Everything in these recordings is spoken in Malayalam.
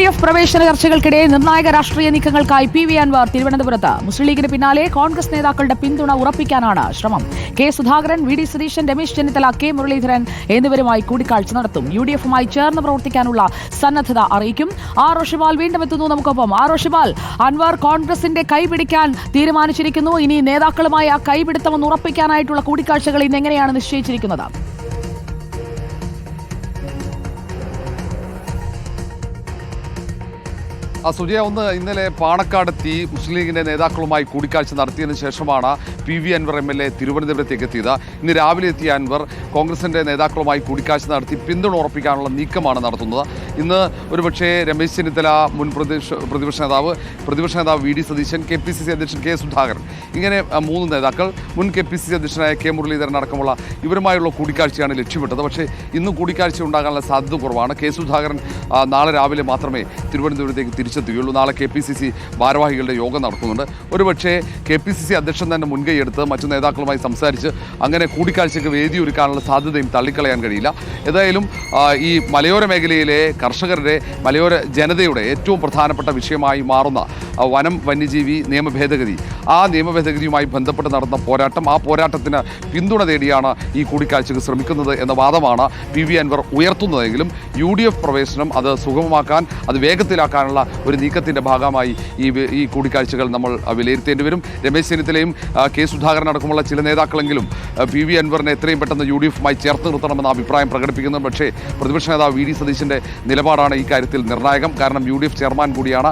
ഡി എഫ് പ്രവേശന ചർച്ചകൾക്കിടെ നിർണായക രാഷ്ട്രീയ നീക്കങ്ങൾക്കായി പി വി അൻവർ തിരുവനന്തപുരത്ത്. മുസ്ലിം ലീഗിന് പിന്നാലെ കോൺഗ്രസ് നേതാക്കളുടെ പിന്തുണ ഉറപ്പിക്കാനാണ് ശ്രമം. K Sudhakaran V D Satheesan Ramesh Chennithala K Muraleedharan എന്നിവരുമായി കൂടിക്കാഴ്ച നടത്തും. യു ഡി എഫുമായി ചേർന്ന് പ്രവർത്തിക്കാനുള്ള സന്നദ്ധത അറിയിക്കും. ആർ റോഷിപാൽ വീണ്ടും എത്തുന്നു നമുക്കൊപ്പം. ആർ റോഷിപാൽ അൻവർ കോൺഗ്രസിന്റെ കൈപിടിക്കാൻ തീരുമാനിച്ചിരിക്കുന്നു. ഇനി നേതാക്കളുമായി ആ കൈപിടുത്തമെന്ന് ഉറപ്പിക്കാനായിട്ടുള്ള കൂടിക്കാഴ്ചകൾ ഇന്ന് എങ്ങനെയാണ് നിശ്ചയിച്ചിരിക്കുന്നത്? സുജയ ഒന്ന് ഇന്നലെ പാണക്കാടെത്തി മുസ്ലിം ലീഗിന്റെ നേതാക്കളുമായി കൂടിക്കാഴ്ച നടത്തിയതിനു ശേഷമാണ് P V Anvar M L A തിരുവനന്തപുരത്തേക്ക് എത്തിയത്. ഇന്ന് രാവിലെ എത്തിയ അൻവർ കോൺഗ്രസിന്റെ നേതാക്കളുമായി കൂടിക്കാഴ്ച നടത്തി പിന്തുണ ഉറപ്പിക്കാനുള്ള നീക്കമാണ് നടത്തുന്നത്. ഇന്ന് ഒരുപക്ഷെ രമേശ് ചെന്നിത്തല മുൻ പ്രതിപക്ഷ പ്രതിപക്ഷ നേതാവ് പ്രതിപക്ഷ നേതാവ് V D Satheesan K P C C അധ്യക്ഷൻ കെ സുധാകരൻ ഇങ്ങനെ മൂന്ന് നേതാക്കൾ മുൻ കെ പി സി സി അധ്യക്ഷനായ കെ മുരളീധരൻ അടക്കമുള്ള ഇവരുമായുള്ള കൂടിക്കാഴ്ചയാണ് ലക്ഷ്യമിട്ടത്. പക്ഷേ ഇന്ന് കൂടിക്കാഴ്ച ഉണ്ടാകാനുള്ള സാധ്യത കുറവാണ്. കെ സുധാകരൻ നാളെ രാവിലെ മാത്രമേ തിരുവനന്തപുരത്തേക്ക് തിരിച്ചെത്തുകയുള്ളൂ. നാളെ കെ പി സി സി ഭാരവാഹികളുടെ യോഗം നടക്കുന്നുണ്ട്. ഒരുപക്ഷേ കെ പി സി സി അധ്യക്ഷൻ തന്നെ മുൻകൈ എടുത്ത് മറ്റു നേതാക്കളുമായി സംസാരിച്ച് അങ്ങനെ കൂടിക്കാഴ്ചയ്ക്ക് വേദി ഒരുക്കാനുള്ള സാധ്യതയും തള്ളിക്കളയാൻ കഴിയില്ല. ഏതായാലും ഈ മലയോര മേഖലയിലെ കർഷകരുടെ മലയോര ജനതയുടെ ഏറ്റവും പ്രധാനപ്പെട്ട വിഷയമായി മാറുന്ന വനം വന്യജീവി നിയമ ഭേദഗതി ആ നിയമ ഭേദഗതിയുമായി ബന്ധപ്പെട്ട് നടന്ന പോരാട്ടം ആ പോരാട്ടത്തിന് പിന്തുണ തേടിയാണ് ഈ കൂടിക്കാഴ്ചയ്ക്ക് ശ്രമിക്കുന്നത് എന്ന വാദമാണ് പി വി അൻവർ ഉയർത്തുന്നതെങ്കിലും യു ഡി എഫ് പ്രവേശനം അത് സുഗമമാക്കാൻ അത് വേഗത്തിലാക്കാനുള്ള ഒരു നീക്കത്തിന്റെ ഭാഗമായി ഈ ഈ കൂടിക്കാഴ്ചകൾ നമ്മൾ വിലയിരുത്തേണ്ടി വരും. രമേശ് ചെന്നിത്തലയും കെ സുധാകരൻ അടക്കമുള്ള ചില നേതാക്കളെങ്കിലും പി വി അൻവറിനെ എത്രയും പെട്ടെന്ന് യു ഡി എഫുമായി ചേർത്ത് നിർത്തണമെന്ന അഭിപ്രായം പ്രകടിപ്പിക്കുന്നു പക്ഷേ പ്രതിപക്ഷ നേതാവ് വി ഡി സതീശിന്റെ നിലപാടാണ് ഈ കാര്യത്തിൽ നിർണായകം. കാരണം യു ഡി എഫ് ചെയർമാൻ കൂടിയാണ്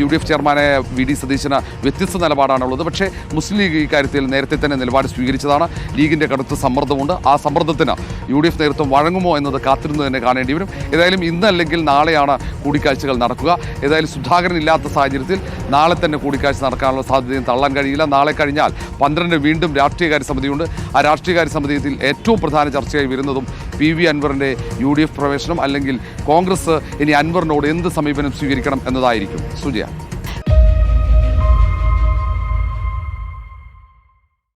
യു ഡി എഫ് ചെയർമാനായ വി ഡി സതീശന് വ്യത്യസ്ത നിലപാടാണുള്ളത്. പക്ഷേ മുസ്ലിം ലീഗ് ഈ കാര്യത്തിൽ നേരത്തെ തന്നെ നിലപാട് സ്വീകരിച്ചതാണ്. ലീഗിന്റെ കടുത്ത സമ്മർദ്ദമുണ്ട്. ആ സമ്മർദ്ദത്തിന് യു ഡി എഫ് നേതൃത്വം വഴങ്ങുമോ എന്നത് കാത്തിരുന്നു തന്നെ കാണേണ്ടി വരും. ഏതായാലും ഇന്നല്ലെങ്കിൽ നാളെയാണ് കൂടിക്കാഴ്ചകൾ നടക്കുക. ഏതായാലും സുധാകരൻ ഇല്ലാത്ത സാഹചര്യത്തിൽ നാളെ തന്നെ കൂടിക്കാഴ്ച നടക്കാനുള്ള സാധ്യതയും തള്ളാൻ കഴിയില്ല. നാളെ കഴിഞ്ഞാൽ പന്ത്രണ്ട് വീണ്ടും രാഷ്ട്രീയകാര്യ സമിതിയുണ്ട്. ആ രാഷ്ട്രീയകാര്യ സമിതിയിൽ ഏറ്റവും പ്രധാന ചർച്ചയായി വരുന്നതും പി വി അൻവറിന്റെ യു ഡി എഫ് പ്രവേശനം അല്ലെങ്കിൽ കോൺഗ്രസ് ഇനി അൻവറിനോട് എന്ത് സമീപനം സ്വീകരിക്കണം എന്നതായിരിക്കും. സുജയ.